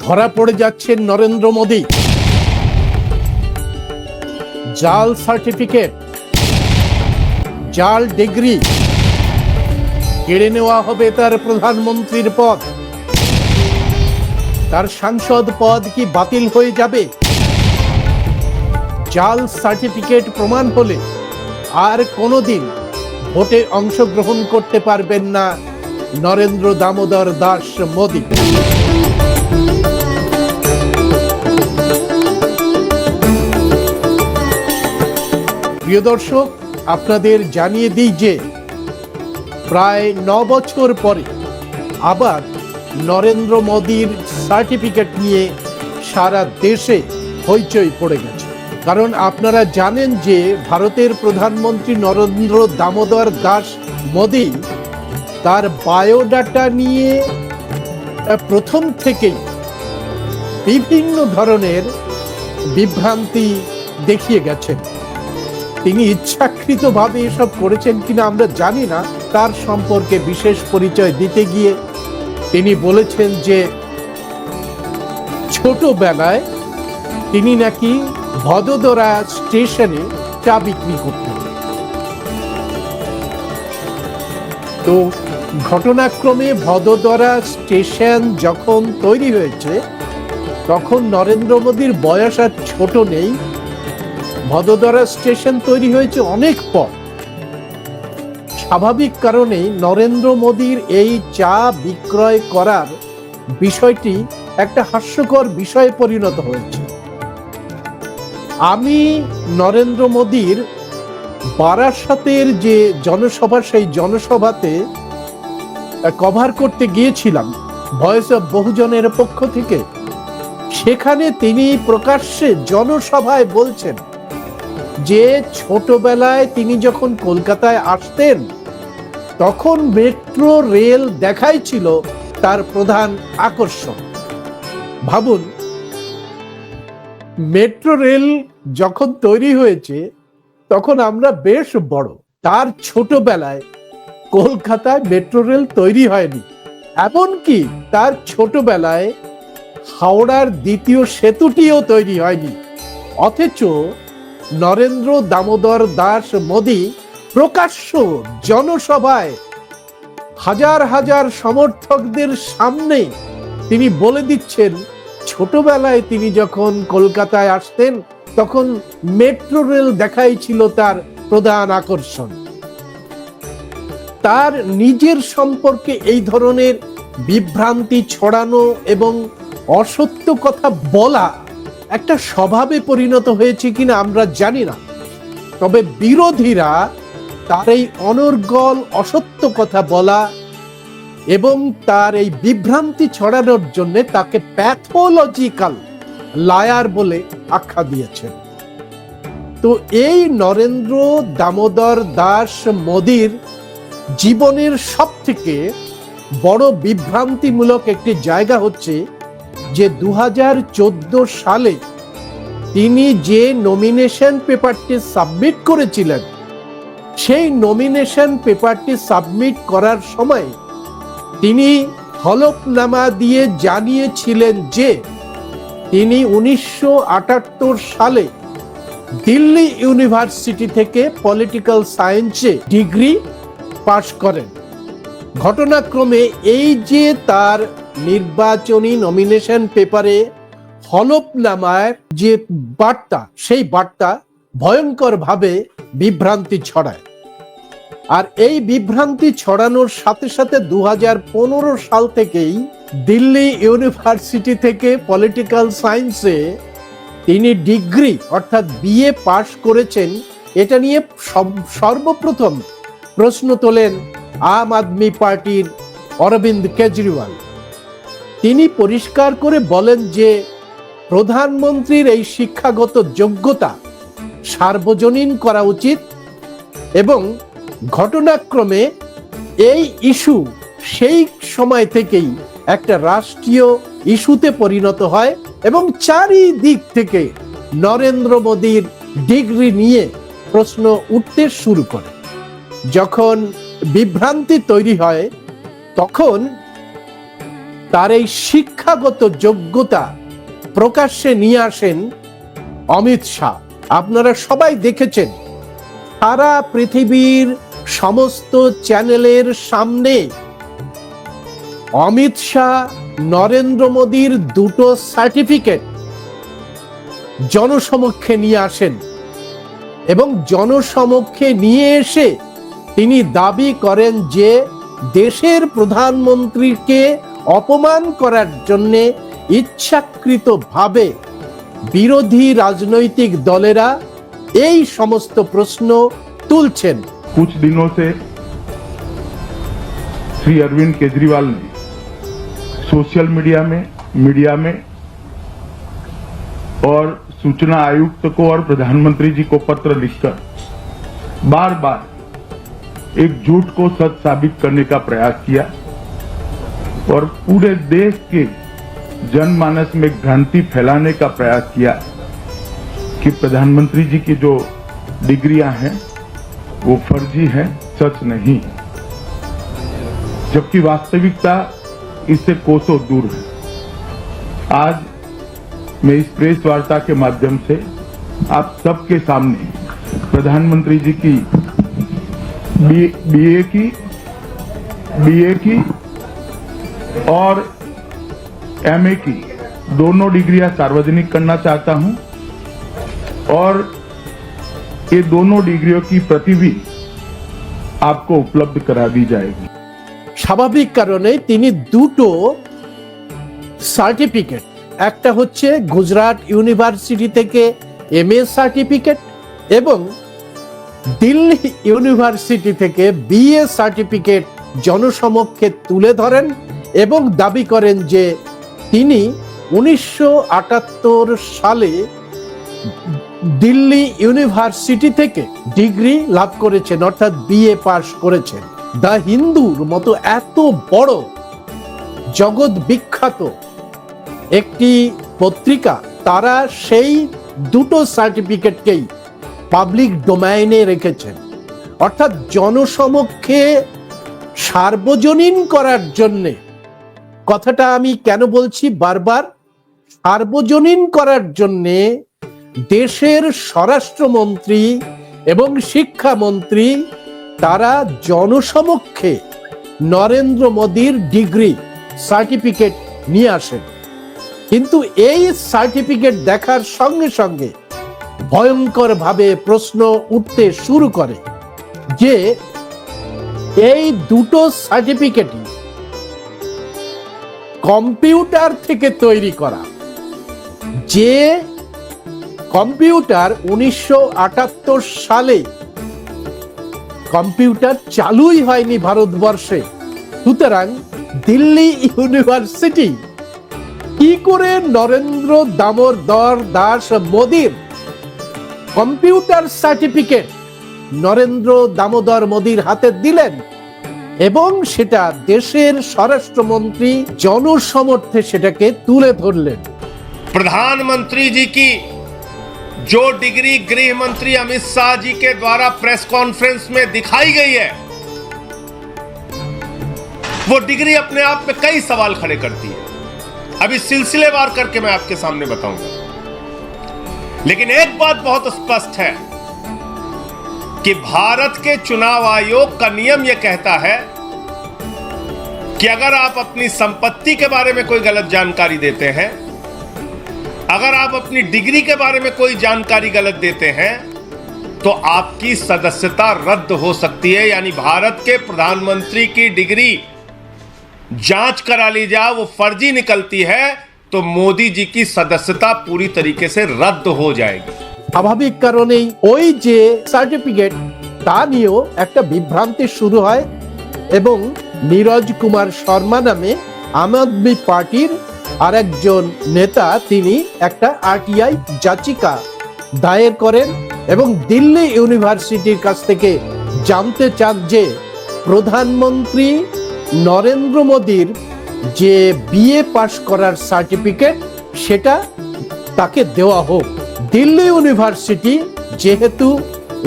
ধরা পড়ে যাচ্ছেন নরেন্দ্র মোদী। জাল সার্টিফিকেট, জাল ডিগ্রি কেড়ে নেওয়া হবে তার প্রধানমন্ত্রীর পদ। তার সাংসদ পদ কি বাতিল হয়ে যাবে? জাল সার্টিফিকেট প্রমাণ হলে আর কোনোদিন ভোটে অংশগ্রহণ করতে পারবেন না নরেন্দ্র দামোদর দাস মোদী। প্রিয় দর্শক, আপনাদের জানিয়ে দিই যে প্রায় ন বছর পরে আবার নরেন্দ্র মোদীর সার্টিফিকেট নিয়ে সারা দেশে হইচই পড়ে গেছে। কারণ আপনারা জানেন যে ভারতের প্রধানমন্ত্রী নরেন্দ্র দামোদর দাস মোদী তার বায়োডাটা নিয়ে প্রথম থেকেই বিভিন্ন ধরনের বিভ্রান্তি দেখিয়ে গেছেন। তিনি ইচ্ছাকৃতভাবে এসব করেছেন কিনা আমরা জানি না। তার সম্পর্কে বিশেষ পরিচয় দিতে গিয়ে তিনি বলেছেন যে, ছোটবেলায় তিনি নাকি ভদোদরা স্টেশনে চা বিক্রি করতেন। তো ঘটনাক্রমে ভদোদরা স্টেশন যখন তৈরি হয়েছে, তখন নরেন্দ্র মোদীর বয়স আর ছোট নেই। ভদোদরা স্টেশন তৈরি হয়েছে অনেক পর। স্বাভাবিক কারণেই নরেন্দ্র মোদীর এই চা বিক্রয় করার বিষয়টি একটা হাস্যকর বিষয়ে পরিণত হয়েছে। আমি নরেন্দ্র মোদীর বারাসাতের যে জনসভা, সেই জনসভাতে কভার করতে গিয়েছিলাম, ভয়েস অফ বহুজনের পক্ষ থেকে। সেখানে তিনি প্রকাশ্যে জনসভায় বলছেন যে ছোটবেলায় তিনি যখন কলকাতায় আসতেন, তখন মেট্রো রেল দেখাই ছিল তার প্রধান আকর্ষণ। ভাবুন, মেট্রো রেল যখন তৈরি হয়েছে, তখন আমরা বেশ বড়। তার ছোটবেলায় কলকাতায় মেট্রো রেল তৈরি হয়নি। এমনকি তার ছোটবেলায় হাওড়ার দ্বিতীয় সেতুটিও তৈরি হয়নি। অথচ নরেন্দ্র দামোদর দাস মোদী প্রকাশ্য জনসভায় হাজার হাজার সমর্থকদের সামনে তিনি বলে দিচ্ছেন, ছোটবেলায় তিনি যখন কলকাতায় আসতেন, তখন মেট্রো রেল দেখাই ছিল তার প্রধান আকর্ষণ। তার নিজের সম্পর্কে এই ধরনের বিভ্রান্তি ছড়ানো এবং অসত্য কথা বলা একটা স্বভাবে পরিণত হয়েছে কিনা আমরা জানি না। তবে বিরোধীরা তার এই অনর্গল, অসত্য কথা বলা এবং তার এই বিভ্রান্তি ছড়ানোর জন্য তাকে প্যাথোলজিক্যাল লায়ার বলে আখ্যা দিয়েছেন। তো এই নরেন্দ্র দামোদর দাস মোদীর জীবনের সব থেকে বড় বিভ্রান্তিমূলক একটি জায়গা হচ্ছে যে দু হাজার চোদ্দ সালে তিনি যে নমিনেশন পেপারটি সাবমিট করেছিলেন, সেই নমিনেশন পেপারটি সাবমিট করার সময় তিনি হলফনামা দিয়ে জানিয়েছিলেন যে তিনি উনিশশো আটাত্তর সালে দিল্লি ইউনিভার্সিটি থেকে পলিটিক্যাল সায়েন্সে ডিগ্রি পাশ করেন। ঘটনাক্রমে এই যে তার নির্বাচনী নমিনেশন পেপারে হলফনামায় যে বার্তা, সেই বার্তা ভয়ঙ্করভাবে বিভ্রান্তি ছড়ায়। আর এই বিভ্রান্তি ছড়ানোর সাথে সাথে দুহাজার পনেরো সাল থেকেই দিল্লি ইউনিভার্সিটি থেকে পলিটিক্যাল সায়েন্সে তিনি ডিগ্রি, অর্থাৎ বিএ পাশ করেছেন, এটা নিয়ে সর্বপ্রথম প্রশ্ন তোলেন আম আদমি পার্টির অরবিন্দ কেজরিওয়াল। তিনি পরিষ্কার করে বলেন যে, প্রধানমন্ত্রীর এই শিক্ষাগত যোগ্যতা সার্বজনীন করা উচিত এবং ঘটনাক্রমে এই ইস্যু সেই সময় থেকেই একটা রাষ্ট্রীয় ইস্যুতে পরিণত হয় এবং চারিদিক থেকে নরেন্দ্র মোদীর ডিগ্রি নিয়ে প্রশ্ন উঠতে শুরু করে। যখন বিভ্রান্তি তৈরি হয়, তখন তার এই শিক্ষাগত যোগ্যতা প্রকাশ্যে নিয়ে আসেন অমিত শাহ। আপনারা সবাই দেখেছেন, সারা পৃথিবীর সমস্ত চ্যানেলের সামনে অমিত শাহ, নরেন্দ্র মোদীর দুটো সার্টিফিকেট জনসমক্ষে নিয়ে আসেন এবং জনসমক্ষে নিয়ে এসে তিনি দাবি করেন যে দেশের প্রধানমন্ত্রীকে অপমান করার জন্য ইচ্ছাকৃতভাবে বিরোধী রাজনৈতিক দলেরা এই সমস্ত প্রশ্ন তুলছেন कुछ दिनों से श्री अरविंद केजरीवाल ने सोशल मीडिया में मीडिया में और सूचना आयुक्त को और प्रधानमंत्री जी को पत्र लिखकर बार बार एक झूठ को सच साबित करने का प्रयास किया और पूरे देश के जनमानस में भ्रांति फैलाने का प्रयास किया कि प्रधानमंत्री जी की जो डिग्रियाँ हैं, वो फर्जी है, सच नहीं जबकि वास्तविकता इससे कोसों दूर है। आज मैं इस प्रेस वार्ता के माध्यम से आप सबके सामने प्रधानमंत्री जी की बीए की बीए की और एमए की दोनों डिग्रियां सार्वजनिक करना चाहता हूं और ये दोनों डिग्रियों की प्रति भी आपको उपलब्ध करा दी जाएगी স্বাভাবিক কারণে তিনি দুটো সার্টিফিকেট একটা হচ্ছে গুজরাট ইউনিভার্সিটি থেকে এম এ সার্টিফিকেট এবং দিল্লি ইউনিভার্সিটি থেকে বিএ সার্টিফিকেট জনসমক্ষে তুলে ধরেন এবং দাবি করেন যে তিনি উনিশশো আটাত্তর সালে দিল্লি ইউনিভার্সিটি থেকে ডিগ্রি লাভ করেছেন, অর্থাৎ বিএ পাশ করেছেন। দ্য হিন্দুর মতো এত বড় জগৎ বিখ্যাত একটি পত্রিকা, তারা সেই দুটো সার্টিফিকেটকেই পাবলিক ডোমাইনে রেখেছেন। অর্থাৎ জনসমক্ষে সার্বজনীন করার জন্যে কথাটা আমি কেন বলছি? বারবার সার্বজনীন করার জন্যে দেশের স্বরাষ্ট্রমন্ত্রী এবং শিক্ষামন্ত্রী, তারা জনসমক্ষে নরেন্দ্র মোদীর ডিগ্রি, সার্টিফিকেট নিয়ে আসেন। কিন্তু এই সার্টিফিকেট দেখার সঙ্গে সঙ্গে ভয়ঙ্করভাবে প্রশ্ন উঠতে শুরু করে যে এই দুটো সার্টিফিকেটই কম্পিউটার থেকে তৈরি করা। যে কম্পিউটার উনিশশো আটাত্তর সালে কম্পিউটার চালুই হয়নি ভারতবর্ষে, সুতরাং দিল্লি ইউনিভার্সিটি কি করে নরেন্দ্র দামোদর দাস মোদীর কম্পিউটার সার্টিফিকেট নরেন্দ্র দামোদর মোদীর হাতে দিলেন? এবং সেটা দেশের স্বরাষ্ট্রমন্ত্রী জনসমর্থে সেটাকে তুলে ধরলেন प्रधानमंत्री जी की जो डिग्री गृह मंत्री अमित शाह जी के द्वारा प्रेस कॉन्फ्रेंस में दिखाई गई है वो डिग्री अपने आप में कई सवाल खड़े करती है अभी सिलसिलेवार करके मैं आपके सामने बताऊंगा लेकिन एक बात बहुत स्पष्ट है कि भारत के चुनाव आयोग का नियम यह कहता है कि अगर आप अपनी संपत्ति के बारे में कोई गलत जानकारी देते हैं अगर आप अपनी डिग्री के बारे में कोई जानकारी गलत देते हैं तो आपकी सदस्यता रद्द हो सकती है यानी भारत के प्रधानमंत्री की डिग्री जांच करा ली जाए वो फर्जी निकलती है तो मोदी जी की सदस्यता पूरी तरीके से रद्द हो जाएगी স্বাভাবিক কারণেই ওই যে সার্টিফিকেট তা নিয়েও একটা বিভ্রান্তি শুরু হয় এবং নীরজ কুমার শর্মা নামে আম আদমি পার্টির আরেকজন নেতা, তিনি একটা আরটিআই যাচিকা দায়ের করেন এবং দিল্লি ইউনিভার্সিটির কাছ থেকে জানতে চান যে প্রধানমন্ত্রী নরেন্দ্র মোদীর যে বিএ পাশ করার সার্টিফিকেট, সেটা তাকে দেওয়া হোক। দিল্লি ইউনিভার্সিটি যেহেতু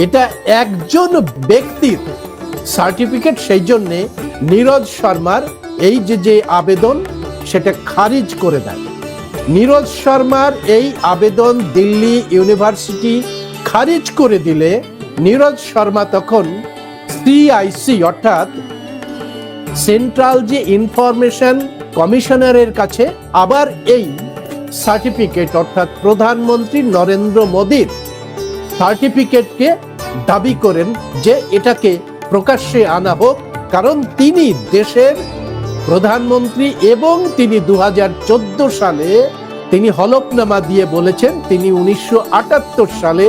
এটা একজন ব্যক্তির সার্টিফিকেট, সেই জন্যে নীরজ শর্মার এই যে যে আবেদন, সেটা খারিজ করে দেয়। নীরজ শর্মার এই আবেদন দিল্লি ইউনিভার্সিটি খারিজ করে দিলে নীরজ শর্মা তখন সিআইসি, অর্থাৎ সেন্ট্রাল যে ইনফরমেশন কমিশনারের কাছে আবার এই সার্টিফিকেট, অর্থাৎ প্রধানমন্ত্রী নরেন্দ্র মোদীর সার্টিফিকেটকে দাবি করেন যে এটাকে প্রকাশ্যে আনা হোক, কারণ তিনি দেশের প্রধানমন্ত্রী এবং তিনি দু হাজার চোদ্দ সালে তিনি হলফনামা দিয়ে বলেছেন, তিনি উনিশশো আটাত্তর সালে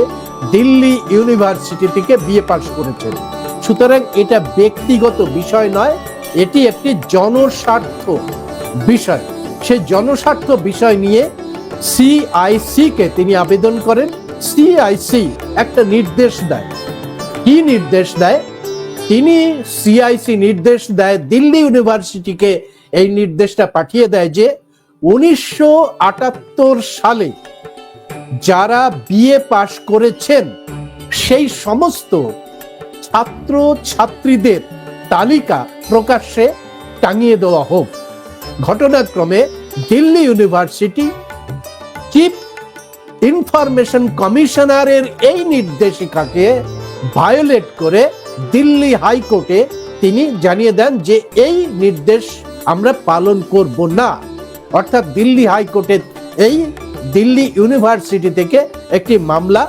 দিল্লি ইউনিভার্সিটি থেকে বিএ পাশ করেছেন। সুতরাং এটা ব্যক্তিগত বিষয় নয়, এটি একটি জনস্বার্থ বিষয়। সেই জনস্বার্থ বিষয় নিয়ে সিআইসি কে তিনি আবেদন করেন। সিআইসি একটা নির্দেশ দেয়। কি নির্দেশ দেয়? তিনি সিআইসি নির্দেশ দেয়, দিল্লি ইউনিভার্সিটিকে এই নির্দেশটা পাঠিয়ে দেয় যে উনিশশো আটাত্তর সালে যারা বিএ পাশ করেছেন, সেই সমস্ত ছাত্র ছাত্রীদের তালিকা প্রকাশ্যে টাঙিয়ে দেওয়া হোক। ঘটনাক্রমে দিল্লি ইউনিভার্সিটি চিফ ইনফরমেশন কমিশনারের এই নির্দেশিকাকে ভায়োলেট করে দিল্লি হাইকোর্টে তিনি জানিয়ে দেন যে এই নির্দেশ আমরা পালন করব না। অর্থাৎ দিল্লি হাইকোর্টে এই দিল্লি ইউনিভার্সিটি থেকে একটি মামলা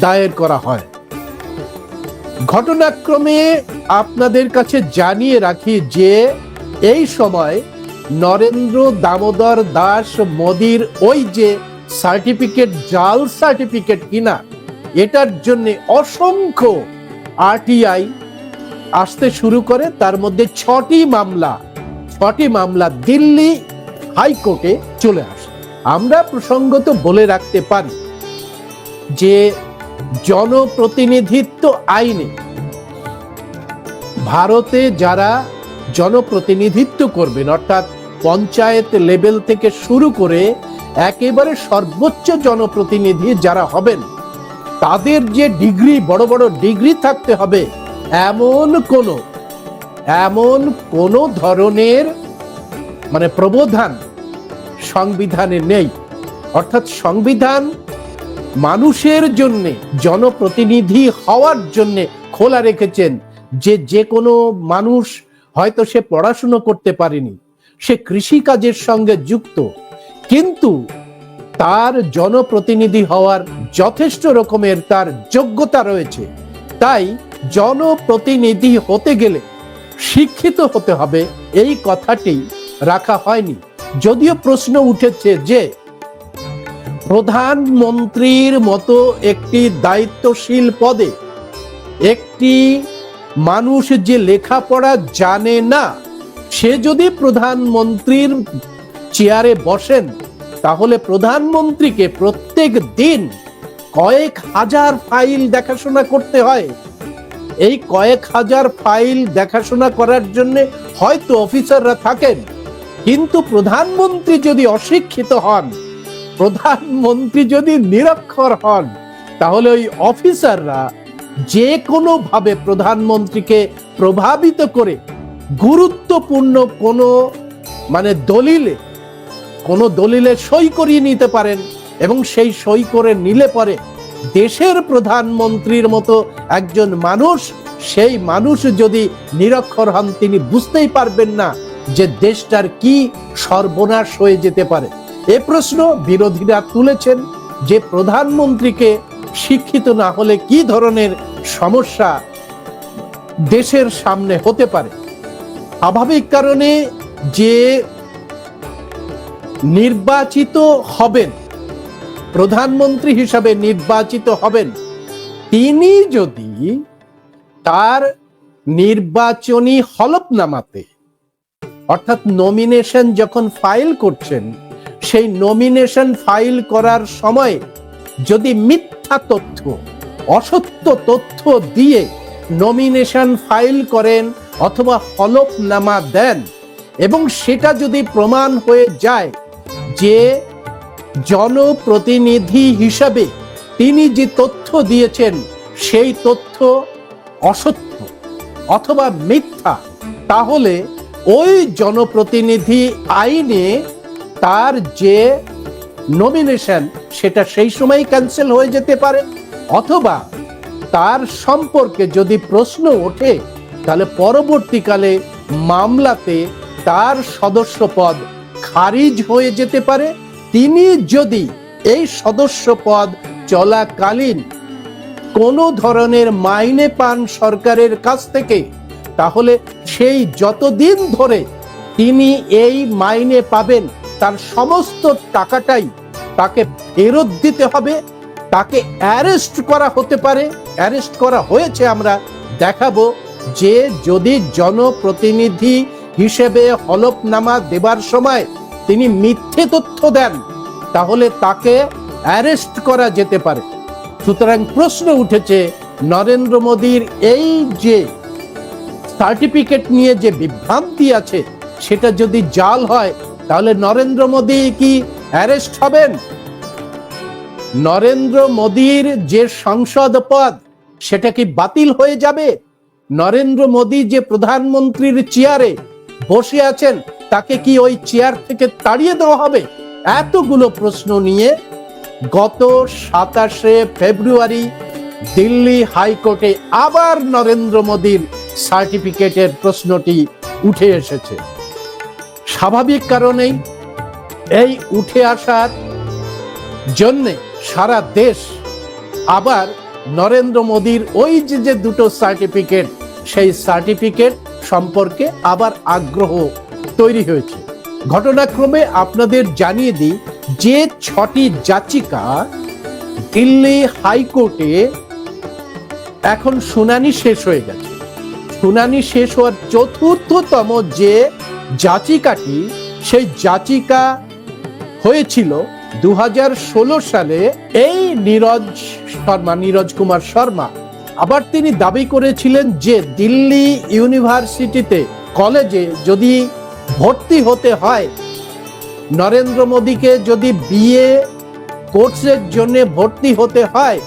দায়ের করা হয়। ঘটনাক্রমে আপনাদের কাছে জানিয়ে রাখি যে এই সময় নরেন্দ্র দামোদর দাস মোদির ওই যে সার্টিফিকেট, জাল সার্টিফিকেট কিনা, এটার জন্য অসংখ্য আরটিআই আসতে শুরু করে, তার মধ্যে ছটি মামলা ছটি মামলা দিল্লি হাইকোর্টে চলে আসে। আমরা প্রসঙ্গত বলে রাখতে পারি যে জনপ্রতিনিধিত্ব আইনে ভারতে যারা জনপ্রতিনিধিত্ব করবেন, অর্থাৎ পঞ্চায়েত লেভেল থেকে শুরু করে একেবারে সর্বোচ্চ জনপ্রতিনিধি যারা হবেন তাদের যে ডিগ্রি, বড় বড় ডিগ্রি থাকতে হবে, এমন কোন এমন কোন ধরনের মানে প্রবোধান সংবিধানে নেই। অর্থাৎ সংবিধান মানুষের জন্যে, জনপ্রতিনিধি হওয়ার জন্য খোলা রেখেছেন যে যে কোনো মানুষ হয়তো সে পড়াশুনো করতে পারেনি, সে কৃষি কাজের সঙ্গে যুক্ত। কিন্তু তার জনপ্রতিনিধি হওয়ার যথেষ্ট রকমের তার যোগ্যতা রয়েছে। তাই জনপ্রতিনিধি হতে গেলে শিক্ষিত হতে হবে এই কথাটি রাখা হয়নি। যদিও প্রশ্ন উঠেছে যে, প্রধানমন্ত্রীর মতো একটি দায়িত্বশীল পদে একটি মানুষ যে লেখাপড়া জানে না, সে যদি প্রধানমন্ত্রীর চেয়ারে বসেন তাহলে প্রধানমন্ত্রীকে প্রত্যেক দিন কয়েক হাজার ফাইল দেখাশোনা করতে হয়। এই কয়েক হাজার ফাইল দেখাশোনা করার জন্য হয়তো অফিসাররা থাকেন। কিন্তু প্রধানমন্ত্রী যদি অশিক্ষিত হন, প্রধানমন্ত্রী যদি নিরক্ষর হন, তাহলে ওই অফিসাররা যে কোনো ভাবে প্রধানমন্ত্রীকে প্রভাবিত করে গুরুত্বপূর্ণ কোনো মানে দলিলে কোনো দলিলে সই করিয়ে নিতে পারেন এবং সেই সই করে নিলে পরে দেশের প্রধানমন্ত্রীর মতো একজন মানুষ, সেই মানুষ যদি নিরক্ষর হন, তিনি বুঝতেই পারবেন না যে দেশটার কি সর্বনাশ হয়ে যেতে পারে। এ প্রশ্ন বিরোধীরা তুলেছেন যে প্রধানমন্ত্রীকে শিক্ষিত না হলে কি ধরনের সমস্যা দেশের সামনে হতে পারে। স্বাভাবিক কারণে যে নির্বাচিত হবেন। প্রধানমন্ত্রী হিসাবে নির্বাচিত হবেন। তিনি যদি তার নির্বাচনী হলফনামাতে, অর্থাৎ নমিনেশন যখন ফাইল করছেন, সেই নমিনেশন ফাইল করার সময় যদি মিথ্যা তথ্য, অসত্য তথ্য দিয়ে নমিনেশন ফাইল করেন অথবা হলফনামা দেন, এবং সেটা যদি প্রমাণ হয়ে যায় যে জনপ্রতিনিধি হিসাবে তিনি যে তথ্য দিয়েছেন, সেই তথ্য অসত্য অথবা মিথ্যা, তাহলে ওই জনপ্রতিনিধি আইনে তার যে নমিনেশন সেটা সেই সময় ক্যান্সেল হয়ে যেতে পারে। অথবা তার সম্পর্কে যদি প্রশ্ন ওঠে, তাহলে পরবর্তীকালে মামলাতে তার সদস্য পদ খারিজ হয়ে যেতে পারে, তিনি যদি এই সদস্য পদ চলাকালীন কোনো ধরনের মাইনে পান সরকারের কাছ থেকে, তাহলে সেই যতদিন ধরে তিনি এই মাইনে পাবেন, তার সমস্ত টাকাটাই তাকে ফেরত দিতে হবে, তাকে অ্যারেস্ট করা হতে পারে। অ্যারেস্ট করা হয়েছে, আমরা দেখাবো যে যদি জনপ্রতিনিধি হিসেবে হলফনামা দেবার সময় তিনি মিথ্যে তথ্য দেন, তাহলে তাকে অ্যারেস্ট করা যেতে পারে। সুতরাং প্রশ্ন উঠেছে, নরেন্দ্র মোদীর এই যে সার্টিফিকেট নিয়ে যে বিভ্রান্তি আছে, সেটা যদি জাল হয়, তাহলে নরেন্দ্র মোদী কি অ্যারেস্ট হবেন? নরেন্দ্র মোদীর যে সংসদ পদ, সেটা কি বাতিল হয়ে যাবে? নরেন্দ্র মোদী যে প্রধানমন্ত্রীর চেয়ারে বসে আছেন, তাকে কি ওই চেয়ার থেকে তাড়িয়ে দেওয়া হবে? এতগুলো প্রশ্ন নিয়ে গত সাতাশে ফেব্রুয়ারি দিল্লি হাইকোর্টে আবার নরেন্দ্র মোদীর সার্টিফিকেটের প্রশ্নটি উঠে এসেছে। স্বাভাবিক কারণেই এই উঠে আসার জন্যে সারা দেশ আবার নরেন্দ্র মোদীর ওই যে যে দুটো সার্টিফিকেট সেই সার্টিফিকেট সম্পর্কে আবার আগ্রহ তৈরি হয়েছে। ঘটনাক্রমে আপনাদের জানিয়ে দিই, যে ছটি যাচিকা দিল্লি হাইকোর্টে এখন শুনানি শেষ হয়ে গেছে। শুনানি শেষ হওয়ার চতুর্থতম যে যাচিকাটি, সেই যাচিকা হয়েছিল দু হাজার ষোলো সালে এই নীরজ শর্মা, নীরজ কুমার শর্মা। আবার তিনি দাবি করেছিলেন যে দিল্লি ইউনিভার্সিটিতে কলেজে যদি ভর্তি হতে হয়, নরেন্দ্র মোদীকে যদি বিএ কোর্সের জন্য ভর্তি হতে হয়,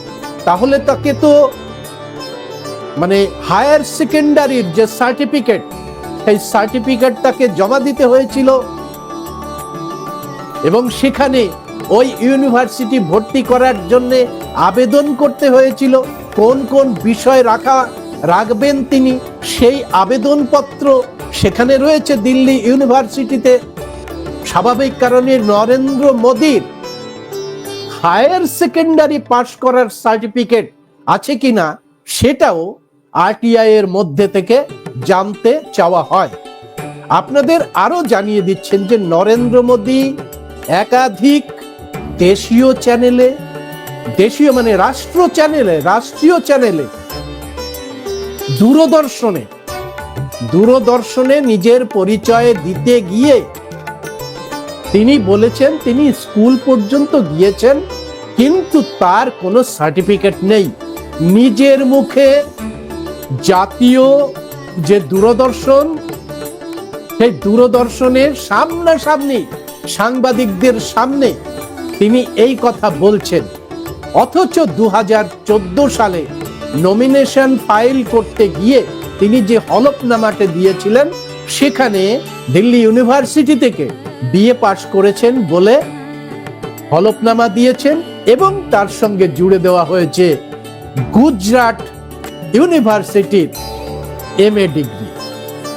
তাহলে তাকে তো মানে হায়ার সেকেন্ডারির যে সার্টিফিকেট, সেই সার্টিফিকেট তাকে জমা দিতে হয়েছিল। এবং সেখানে ওই ইউনিভার্সিটি ভর্তি করার জন্যে আবেদন করতে হয়েছিল। কোন কোন বিষয় রাখা, রাখবেন তিনি, সেই আবেদনপত্র সেখানে রয়েছে দিল্লি ইউনিভার্সিটিতে। স্বাভাবিক কারণে নরেন্দ্র মোদীর হায়ার সেকেন্ডারি পাশ করার সার্টিফিকেট আছে কিনা সেটাও আরটিআই এর মধ্যে থেকে জানতে চাওয়া হয়। আপনাদের আরও জানিয়ে দিচ্ছেন যে নরেন্দ্র মোদী একাধিক দেশীয় চ্যানেলে দেশীয় মানে রাষ্ট্র চ্যানেলে, রাষ্ট্রীয় চ্যানেলে। দূরদর্শনে। দূরদর্শনে নিজের পরিচয় দিতে গিয়ে তিনি বলেছেন, তিনি স্কুল পর্যন্ত গিয়েছেন, কিন্তু তার কোনো সার্টিফিকেট নেই। নিজের মুখে জাতীয় যে দূরদর্শন, সেই দূরদর্শনের সামনাসামনি, সাংবাদিকদের সামনে তিনি এই কথা বলছেন। অথচ দু সালে নমিনেশন ফাইল করতে গিয়ে তিনি যে হলফনামাটা দিয়েছিলেন, সেখানে দিল্লি ইউনিভার্সিটি থেকে বিএ পাশ করেছেন বলে হলফনামা দিয়েছেন এবং তার সঙ্গে জুড়ে দেওয়া হয়েছে গুজরাট ইউনিভার্সিটির এম এ ডিগ্রি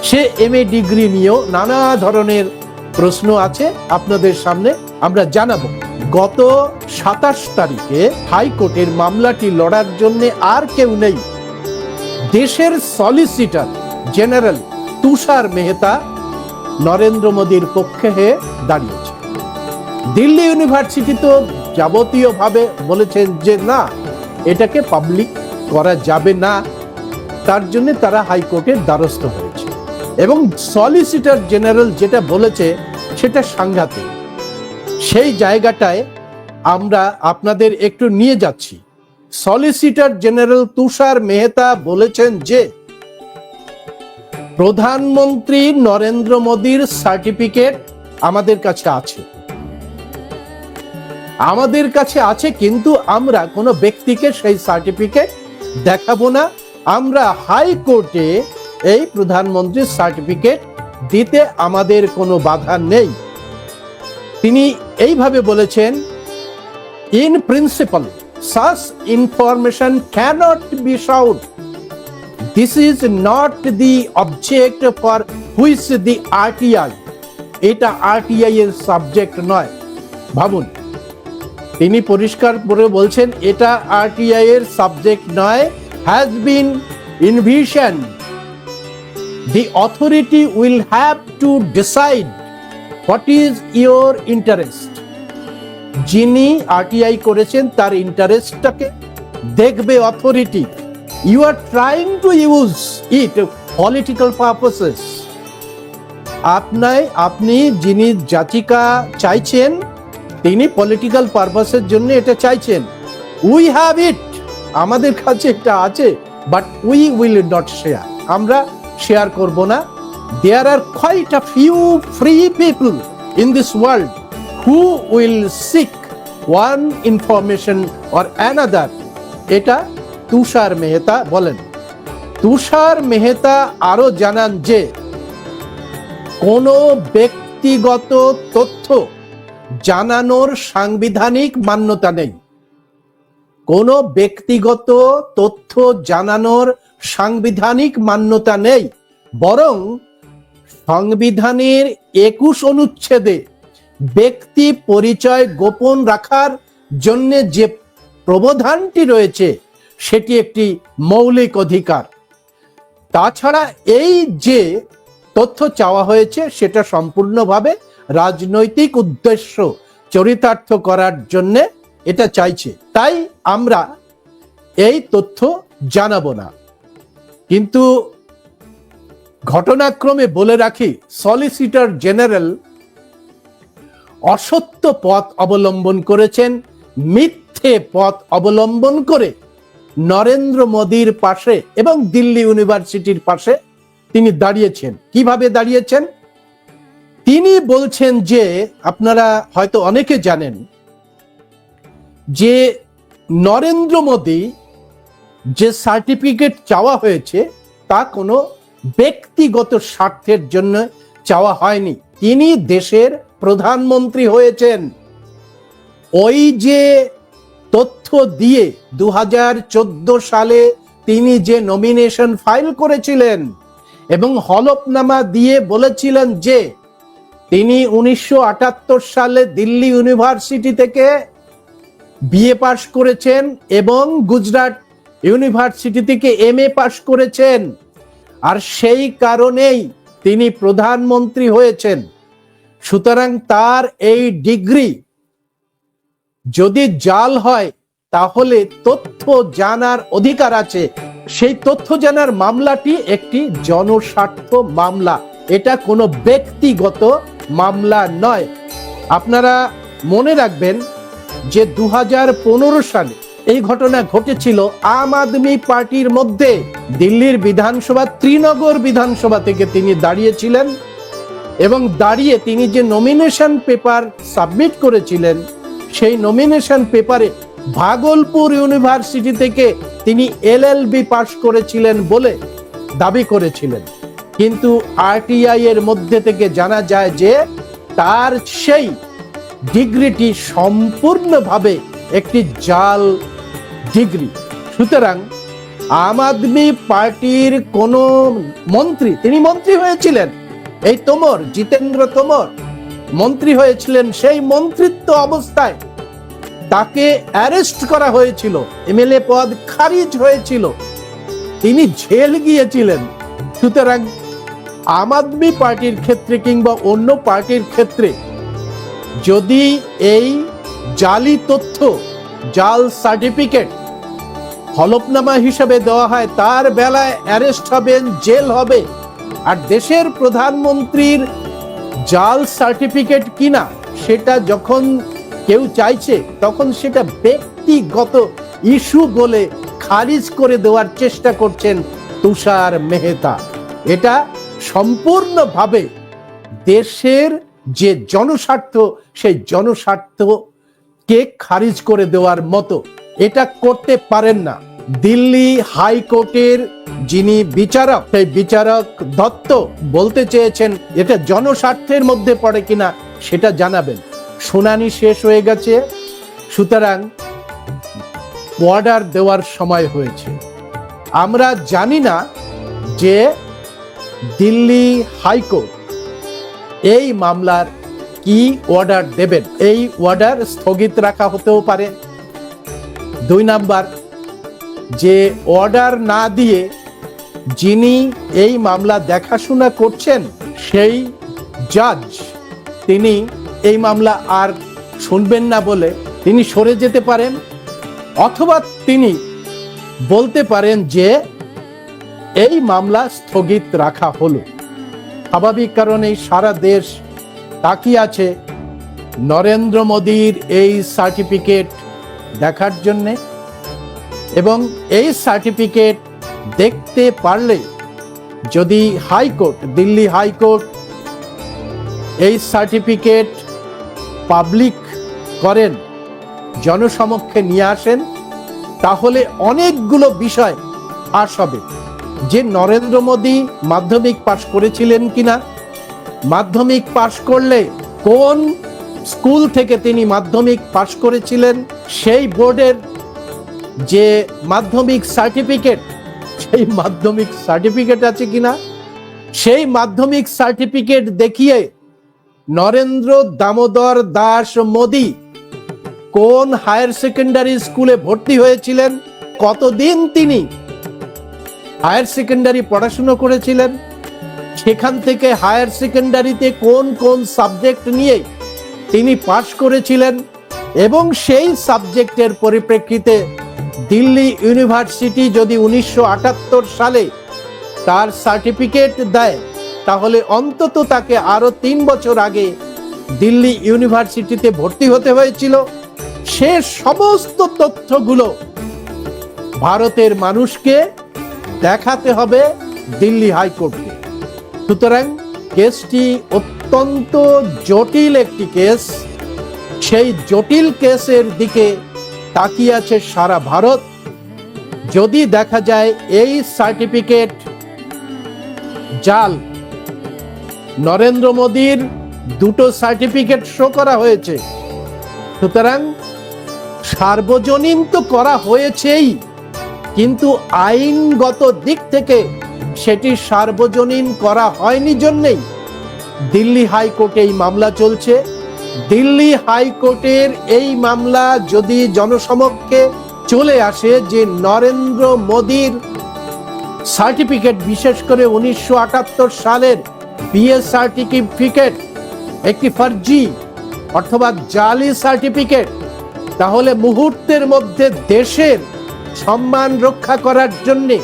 সে এম এ ডিগ্রি নিয়েও নানা ধরনের প্রশ্ন আছে আপনাদের সামনে। আমরা জানাব, গত সাতাশ তারিখে হাইকোর্টের মামলাটি লড়ার জন্য আর কেউ নেই। দেশের সলিসিটার জেনারেল তুষার মেহতা নরেন্দ্র মোদীর পক্ষে হয়ে দাঁড়িয়েছে। দিল্লি ইউনিভার্সিটি তো যাবতীয়ভাবে বলেছেন যে না, এটাকে পাবলিক করা যাবে না। তার জন্য তারা হাইকোর্টের দ্বারস্থ হয়েছে। এবং সলিসিটর জেনারেল যেটা বলেছে, সেটা সাংঘাতিক। সেই জায়গাটায় আমরা আপনাদের একটু নিয়ে যাচ্ছি। সলিসিটর জেনারেল তুষার মেহতা বলেছেন যে, প্রধানমন্ত্রী নরেন্দ্র মোদীর সার্টিফিকেট আমাদের কাছে আছে। আমাদের কাছে আছে কিন্তু আমরা কোনো ব্যক্তিকে সেই সার্টিফিকেট দেখাবো না। আমরা হাইকোর্টে এই প্রধানমন্ত্রীর সার্টিফিকেট দিতে আমাদের কোনো বাধা নেই। তিনি এইভাবে বলেছেন in principle such information cannot be sought this is not the object for which the RTI এটা আরটিআই এর সাবজেক্ট নয়। ভাবুন, তিনি পরিষ্কার করে বলছেন, এটা আরটিআই এর সাবজেক্ট নয় has been envision the authority will have to decide what is your interest? যিনি আরটিআই করেছেন, তার ইন্টারেস্টটাকে দেখবে authority you are trying to use it political purposes আপনায়, আপনি যিনি যাচিকা চাইছেন, তিনি পলিটিক্যাল পারপাসের জন্য এটা চাইছেন। উই হ্যাভ ইট আমাদের কাছে এটা আছে but we will not share আমরা শেয়ার করব না। There are quite a few free people in this world who will seek one information or another এটা তুষার মেহতা বলেন। তুষার মেহতা আরও জানান যে, কোনো ব্যক্তিগত তথ্য জানানোর সাংবিধানিক মান্যতা নেই। কোনো ব্যক্তিগত তথ্য জানানোর সাংবিধানিক মান্যতা নেই, বরং সংবিধানের একুশ অনুচ্ছেদে ব্যক্তি পরিচয় গোপন রাখার জন্য যে প্রবধানটি রয়েছে, সেটি একটি মৌলিক অধিকার। তাছাড়া এই যে তথ্য চাওয়া হয়েছে, সেটা সম্পূর্ণভাবে রাজনৈতিক উদ্দেশ্য চরিতার্থ করার জন্য এটা চাইছে। তাই আমরা এই তথ্য জানাব না। কিন্তু ঘটনাক্রমে বলে রাখি সলিসিটর জেনারেল অসত্য পথ অবলম্বন করেছেন, মিথ্যে পথ অবলম্বন করে নরেন্দ্র মোদীর পাশে এবং দিল্লি ইউনিভার্সিটির পাশে তিনি দাঁড়িয়েছেন। কীভাবে দাঁড়িয়েছেন? তিনি বলছেন যে, আপনারা হয়তো অনেকে জানেন যে নরেন্দ্র মোদী যে সার্টিফিকেট চাওয়া হয়েছে, তা কোনো ব্যক্তিগত স্বার্থের জন্য চাওয়া হয়নি। তিনি দেশের প্রধানমন্ত্রী হয়েছেন। ওই যে তথ্য দিয়ে দু হাজার চোদ্দ সালে তিনি যে নমিনেশন ফাইল করেছিলেন এবং হলফনামা দিয়ে বলেছিলেন যে তিনি উনিশশো আটাত্তর সালে দিল্লি ইউনিভার্সিটি থেকে বিএ পাশ করেছেন এবং গুজরাট ইউনিভার্সিটি থেকে এম এ পাশ করেছেন। আর সেই কারণেই তিনি প্রধানমন্ত্রী হয়েছেন। সুতরাং তার এই ডিগ্রি যদি জাল হয়, তাহলে তথ্য জানার অধিকার আছে। সেই তথ্য জানার মামলাটি একটি জনস্বার্থ মামলা। এটা কোনো ব্যক্তিগত মামলা নয়। আপনারা মনে রাখবেন যে দু হাজার পনেরো সালে এই ঘটনা ঘটেছিল আম আদমি পার্টির মধ্যে। দিল্লির বিধানসভা, ত্রিনগর বিধানসভা থেকে তিনি দাঁড়িয়েছিলেন এবং দাঁড়িয়ে তিনি যে নমিনেশন পেপার সাবমিট করেছিলেন, সেই নমিনেশন পেপারে ভাগলপুর ইউনিভার্সিটি থেকে তিনি এল এলএলবি পাশ করেছিলেন বলে দাবি করেছিলেন। কিন্তু আরটিআই এর মধ্যে থেকে জানা যায় যে তার সেই ডিগ্রিটি সম্পূর্ণভাবে একটি জাল ডিগ্রি। সুতরাং আম আদমি পার্টির কোন মন্ত্রী, তিনি মন্ত্রী হয়েছিলেন। এই তোমর, জিতেন্দ্র তোমর, মন্ত্রী হয়েছিলেন সেই মন্ত্রিত্ব অবস্থায়। তাকে অ্যারেস্ট করা হয়েছিল। এমএলএ পদ খারিজ হয়েছিল। তিনি জেল গিয়েছিলেন। সুতরাং আম আদমি পার্টির ক্ষেত্রে কিংবা অন্য পার্টির ক্ষেত্রে যদি এই জালি তথ্য, জাল সার্টিফিকেট হলফনামা হিসেবে দেওয়া হয়, তার বেলায় অ্যারেস্ট হবেন, জেল হবে। আর দেশের প্রধানমন্ত্রীর জাল সার্টিফিকেট কিনা, সেটা যখন কেউ চাইছে, তখন সেটা ব্যক্তিগত ইস্যু বলে খারিজ করে দেওয়ার চেষ্টা করছেন তুষার মেহতা। এটা সম্পূর্ণভাবে দেশের যে জনস্বার্থ, সেই জনস্বার্থকে খারিজ করে দেওয়ার মতো। এটা করতে পারেন না। দিল্লি হাইকোর্টের যিনি বিচারক, সেই বিচারক দত্ত বলতে চেয়েছেন, এটা জনস্বার্থের মধ্যে পড়ে কিনা সেটা জানাবেন। শুনানি শেষ হয়ে গেছে, সুতরাং অর্ডার দেওয়ার সময় হয়েছে। আমরা জানি না যে দিল্লি হাইকোর্ট এই মামলার কি অর্ডার দেবেন। এই অর্ডার স্থগিত রাখা হতেও পারে। দুই নাম্বার, যে অর্ডার না দিয়ে যিনি এই মামলা দেখাশোনা করছেন, সেই জাজ, তিনি এই মামলা আর শুনবেন না বলে তিনি সরে যেতে পারেন, অথবা তিনি বলতে পারেন যে এই মামলা স্থগিত রাখা হলো। স্বাভাবিক কারণেই সারা দেশ তাকিয়ে আছে নরেন্দ্র মোদীর এই সার্টিফিকেট দেখার জন্যে এবং এই সার্টিফিকেট দেখতে পারলে যদি high court, Delhi high court এই সার্টিফিকেট পাবলিক করেন, জনসমক্ষে নিয়ে আসেন, তাহলে অনেকগুলো বিষয় ফাঁস হবে। যে নরেন্দ্র মোদী মাধ্যমিক পাশ করেছিলেন কিনা, মাধ্যমিক পাশ করলে কোন স্কুল থেকে তিনি মাধ্যমিক পাশ করেছিলেন। সেই বোর্ডের যে মাধ্যমিক সার্টিফিকেট, সেই মাধ্যমিক সার্টিফিকেট আছে কিনা? সেই মাধ্যমিক সার্টিফিকেট দেখিয়ে নরেন্দ্র দামোদর দাস মোদী কোন হায়ার সেকেন্ডারি স্কুলে ভর্তি হয়েছিলেন? কতদিন তিনি হায়ার সেকেন্ডারি পড়াশুনো করেছিলেন? সেখান থেকে হায়ার সেকেন্ডারিতে কোন কোন সাবজেক্ট নিয়ে তিনি পাশ করেছিলেন এবং সেই সাবজেক্টের পরিপ্রেক্ষিতে দিল্লি ইউনিভার্সিটি যদি উনিশশো আটাত্তর সালে তার সার্টিফিকেট দেয়, তাহলে অন্তত তাকে আরও তিন বছর আগে দিল্লি ইউনিভার্সিটিতে ভর্তি হতে হয়েছিল। সে সমস্ত তথ্যগুলো ভারতের মানুষকে দেখাতে হবে দিল্লি হাইকোর্টকে সুতরাং কেসটি অত্যন্ত জটিল একটি কেস। সেই জটিল কেসের দিকে তাকিয়ে আছে সারা ভারত। যদি দেখা যায় এই সার্টিফিকেট, জাল, নরেন্দ্র মোদীর দুটো সার্টিফিকেট শো করা হয়েছে। সুতরাং সার্বজনীন তো করা হয়েছেই, কিন্তু আইনগত দিক থেকে সেটি সার্বজনীন করা হয়নি জন্যেই দিল্লি হাইকোর্টে এই মামলা চলছে। দিল্লি হাইকোর্টের এই মামলা যদি জনসমক্ষে চলে আসে যে নরেন্দ্র মোদীর সার্টিফিকেট, বিশেষ করে উনিশশো আটাত্তর সালের বিএ সার্টিফিকেট, একটি ফার্জি অথবা জালি সার্টিফিকেট, তাহলে মুহূর্তের মধ্যে দেশের সম্মান রক্ষা করার জন্যে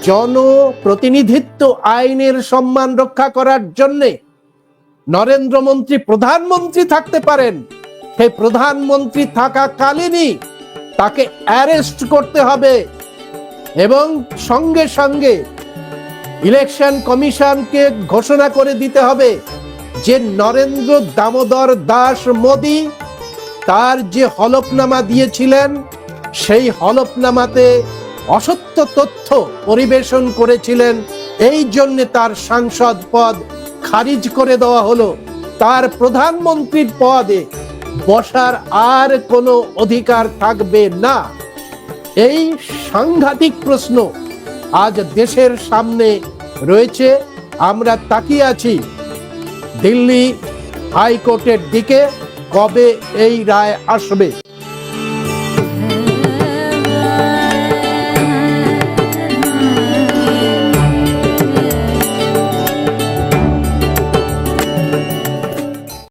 জনপ্রতিনিধিত্ব আইনের সম্মান রক্ষা করার জন্যে নরেন্দ্র মন্ত্রী, প্রধানমন্ত্রী থাকতে পারেন। সেই প্রধানমন্ত্রী থাকাকালীনই তাকে অ্যারেস্ট করতে হবে এবং সঙ্গে সঙ্গে ইলেকশন কমিশনকে ঘোষণা করে দিতে হবে যে নরেন্দ্র দামোদর দাস মোদী তার যে হলফনামা দিয়েছিলেন, সেই হলফনামাতে অসত্য তথ্য পরিবেশন করেছিলেন। এই জন্য তার সাংসদ পদ খারিজ করে দেওয়া হলো। তার প্রধানমন্ত্রীর পদে বসার আর কোনো অধিকার থাকবে না। এই সাংঘাতিক প্রশ্ন আজ দেশের সামনে রয়েছে। আমরা তাকিয়ে আছি দিল্লি হাইকোর্টের দিকে কবে এই রায় আসবে।